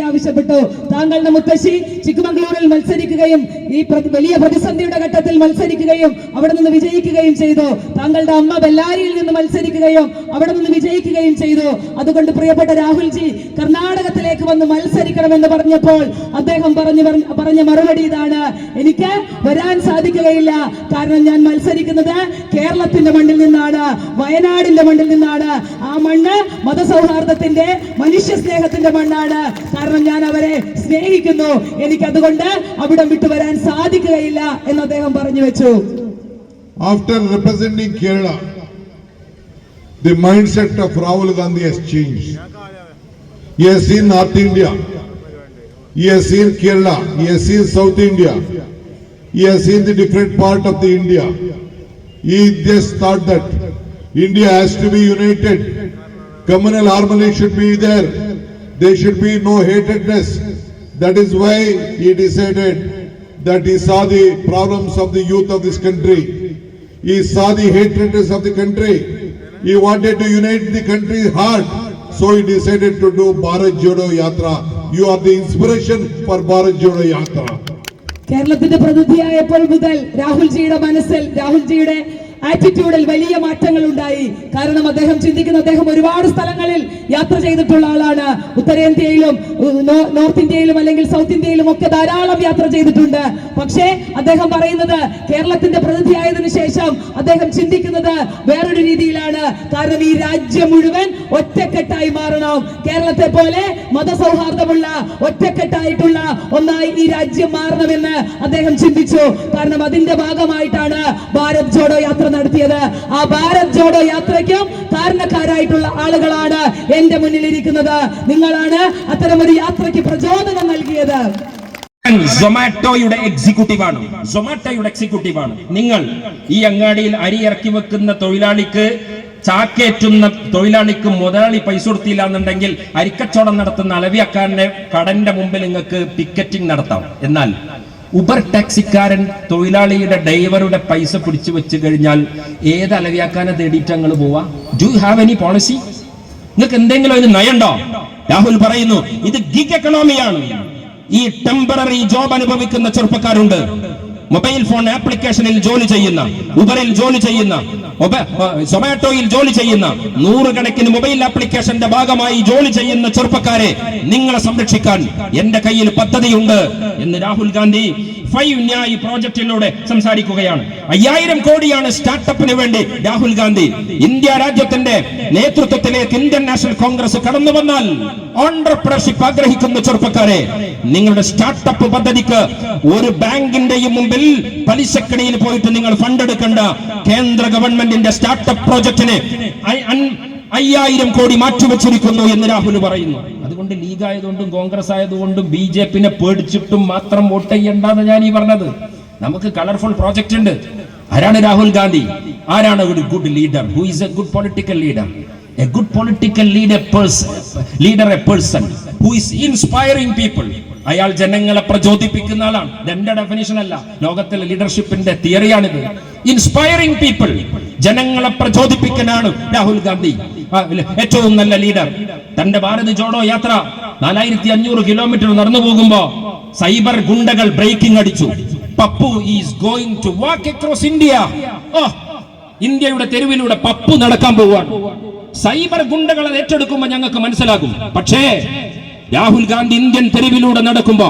ആവശ്യപ്പെട്ടു. താങ്കളുടെ മുത്തശ്ശി ചിക്കമംഗളൂരിൽ മത്സരിക്കുകയും ഈ വലിയ പ്രതിസന്ധിയുടെ ഘട്ടത്തിൽ മത്സരിക്കുകയും അവിടെ നിന്ന് വിജയിക്കുകയും ചെയ്തു. താങ്കളുടെ അമ്മ ബെല്ലാരിയിൽ നിന്ന് മത്സരിക്കുകയും അവിടെ നിന്ന് വിജയിക്കുകയും ചെയ്തു. അതുകൊണ്ട് പ്രിയപ്പെട്ട രാഹുൽജി കർണാടകത്തിലേക്ക് വന്ന് മത്സരിക്കണമെന്ന് പറഞ്ഞപ്പോൾ അദ്ദേഹം പറഞ്ഞ- പറഞ്ഞ മറുപടി ഇതാണ്. എനിക്ക് വരാൻ സാധിക്കുകയില്ല. കാരണം ഞാൻ മത്സരിക്കുന്നത് കേരളത്തിന്റെ മണ്ണിൽ നിന്നാണ് വയനാടിന്റെ മണ്ണിൽ നിന്നാണ്. ആ മണ്ണ് മതസൗഹാർദ്ദത്തിന്റെ മനുഷ്യ സ്നേഹത്തിന്റെ മണ്ണാണ്. കാരണം ഞാൻ അവരെ സ്നേഹിക്കുന്നു. എനിക്ക് അതുകൊണ്ട് അവിടം വിട്ട് വരാൻ സാധിക്കുകയില്ല എന്ന് അദ്ദേഹം പറഞ്ഞു വെച്ചു. After representing Kerala the mind set of Rahul Gandhi has change he has seen North India he has seen Kerala he has seen South India he has seen the different part of the India ഈ thought that India has to be united communal harmony should be there they should be no hatedness That is why he decided that he saw the problems of the youth of this country. He saw the hatredness of the country. He wanted to unite the country's heart. So he decided to do Bharat Jodo Yatra. You are the inspiration for Bharat Jodo Yatra. കേരളത്തിന്റെ പ്രതിനിധിയായപ്പോൾ മുതൽ രാഹുൽജിയുടെ മനസ്സിൽ രാഹുൽജിയുടെ ആറ്റിറ്റ്യൂഡിൽ വലിയ മാറ്റങ്ങൾ ഉണ്ടായി കാരണം അദ്ദേഹം ചിന്തിക്കുന്ന അദ്ദേഹം ഒരുപാട് സ്ഥലങ്ങളിൽ യാത്ര ചെയ്തിട്ടുള്ള ആളാണ്. ഉത്തരേന്ത്യയിലും നോർത്ത് ഇന്ത്യയിലും അല്ലെങ്കിൽ സൗത്ത് ഇന്ത്യയിലും ഒക്കെ ധാരാളം യാത്ര ചെയ്തിട്ടുണ്ട്. പക്ഷേ അദ്ദേഹം പറയുന്നത് കേരളത്തിന്റെ പ്രതിനിധിയായതിനു ശേഷം അദ്ദേഹം ചിന്തിക്കുന്നത് വേറൊരു രീതിയിലാണ്. കാരണം ഈ രാജ്യം മുഴുവൻ ഒറ്റക്കെട്ടായി മാറണം. കേരളത്തെ പോലെ മതസൗഹാർദ്ദമുള്ള ഒറ്റക്കെട്ടായിട്ടുള്ള ഒന്നായി ഈ രാജ്യം മാറണമെന്ന് അദ്ദേഹം ചിന്തിച്ചു. കാരണം അതിന്റെ ഭാഗമായിട്ടാണ് ഭാരത് ജോഡോ യാത്ര നടത്തിയത്. ആ ഭാരത് ജോഡോ യാത്രയ്ക്കും കാരണക്കാരായിട്ടുള്ള ആളുകളാണ് എന്റെ മുന്നിലിരിക്കുന്നത്. നിങ്ങളാണ് അത്തരമൊരു യാത്രയ്ക്ക് പ്രചോദനം നൽകിയത്. സൊമാറ്റോയുടെ എക്സിക്യൂട്ടീവ് ആണ് സൊമാറ്റോയുടെ എക്സിക്യൂട്ടീവ് ആണ് നിങ്ങൾ ഈ അങ്ങാടിയിൽ അരി ഇറക്കി വെക്കുന്ന തൊഴിലാളിക്ക് ചാക്കേറ്റുന്ന തൊഴിലാളിക്ക് മുതലാളി പൈസ കൊടുത്തില്ല എന്നുണ്ടെങ്കിൽ അരിക്കച്ചവടം നടത്തുന്ന അലവിയക്കാരന്റെ കടന്റെ മുമ്പിൽ നിങ്ങൾക്ക് പിക്കറ്റിംഗ് നടത്താം. എന്നാൽ ഉബർ ടാക്സിക്കാരൻ തൊഴിലാളിയുടെ ഡ്രൈവറുടെ പൈസ പിടിച്ചു വെച്ച് കഴിഞ്ഞാൽ ഏത് അലവിയാക്കാനെ തേടിയിട്ട് ഞങ്ങൾ പോവാ? ഡു ഹാവ് എനി പോളിസി നിങ്ങൾക്ക് എന്തെങ്കിലും അതിന് നയണ്ടോ രാഹുൽ പറയുന്നു ഇത് ഗിഗ് എക്കണോമിയാണ് ഈ ടെമ്പററി ജോബ് അനുഭവിക്കുന്ന ചെറുപ്പക്കാരുണ്ട്. മൊബൈൽ ഫോൺ ആപ്ലിക്കേഷനിൽ ജോലി ചെയ്യുന്ന ഉബറിൽ ജോലി ചെയ്യുന്ന സൊമാറ്റോയിൽ ജോലി ചെയ്യുന്ന നൂറുകണക്കിന് മൊബൈൽ ആപ്ലിക്കേഷന്റെ ഭാഗമായി ജോലി ചെയ്യുന്ന ചെറുപ്പക്കാരെ നിങ്ങളെ സംരക്ഷിക്കാൻ എന്റെ കയ്യിൽ പദ്ധതിയുണ്ട് എന്ന് രാഹുൽ ഗാന്ധി ഫൈവ് ന്യായ് പ്രോജക്റ്റിലൂടെ സംസാരിക്കുകയാണ്. അയ്യായിരം കോടിയാണ് സ്റ്റാർട്ടപ്പിന് വേണ്ടി രാഹുൽ ഗാന്ധി. ഇന്ത്യ രാജ്യത്തിന്റെ നേതൃത്വത്തിലേക്ക് ഇന്ത്യൻ നാഷണൽ കോൺഗ്രസ് കടന്നു വന്നാൽ ഓണ്ടർപ്രണർഷിപ്പ് ആഗ്രഹിക്കുന്ന ചെറുപ്പക്കാരെ നിങ്ങളുടെ സ്റ്റാർട്ടപ്പ് പദ്ധതിക്ക് ഒരു ബാങ്കിന്റെയും മുമ്പിൽ പലിശക്കണിയിൽ പോയിട്ട് നിങ്ങൾ ഫണ്ട് എടുക്കേണ്ട. കേന്ദ്ര ഗവൺമെന്റിന്റെ സ്റ്റാർട്ടപ്പ് പ്രോജക്റ്റിന് അയ്യായിരം കോടി മാറ്റിവെച്ചിരിക്കുന്നു എന്ന് രാഹുൽ പറയുന്നു. അതുകൊണ്ട് ലീഗ് ആയതുകൊണ്ടും കോൺഗ്രസ് ആയതുകൊണ്ടും ബി ജെ പിന്നെ പേടിച്ചിട്ടും മാത്രം വോട്ട് ചെയ്യണ്ടെന്ന് ഞാൻ ഈ പറഞ്ഞത്. നമുക്ക് കളർഫുൾ പ്രോജക്റ്റ് ഉണ്ട്. ആരാണ് രാഹുൽ ഗാന്ധി? ആരാണ് ഒരു good leader who is a good political leader a good political leader leader a person who is inspiring people അയാൾ ജനങ്ങളെ പ്രചോദിപ്പിക്കുന്ന ആളാണ്. എന്റെ ഡെഫിനേഷൻ അല്ല. ലോകത്തിലെ ലീഡർഷിപ്പിന്റെ തിയറിയാണിത് ഇൻസ്പയറിംഗ് പീപ്പിൾ ജനങ്ങളെ പ്രചോദിപ്പിക്കാനാണ് രാഹുൽ ഗാന്ധി. ഏറ്റവും നല്ല ലീഡർ തന്റെ ഭാരത് ജോഡോ യാത്ര നാലായിരത്തി അഞ്ഞൂറ് കിലോമീറ്റർ നടന്നു പോകുമ്പോ സൈബർ ഗുണ്ടകൾ ബ്രേക്കിംഗ് അടിച്ചു. Pappu is going to walk across India ഇന്ത്യയുടെ തെരുവിലൂടെ പപ്പു നടക്കാൻ പോവുകയാണ് സൈബർ ഗുണ്ടകൾ അത് ഏറ്റെടുക്കുമ്പോ ഞങ്ങൾക്ക് മനസ്സിലാകും. പക്ഷേ രാഹുൽ ഗാന്ധി ഇന്ത്യൻ തെരുവിലൂടെ നടക്കുമ്പോ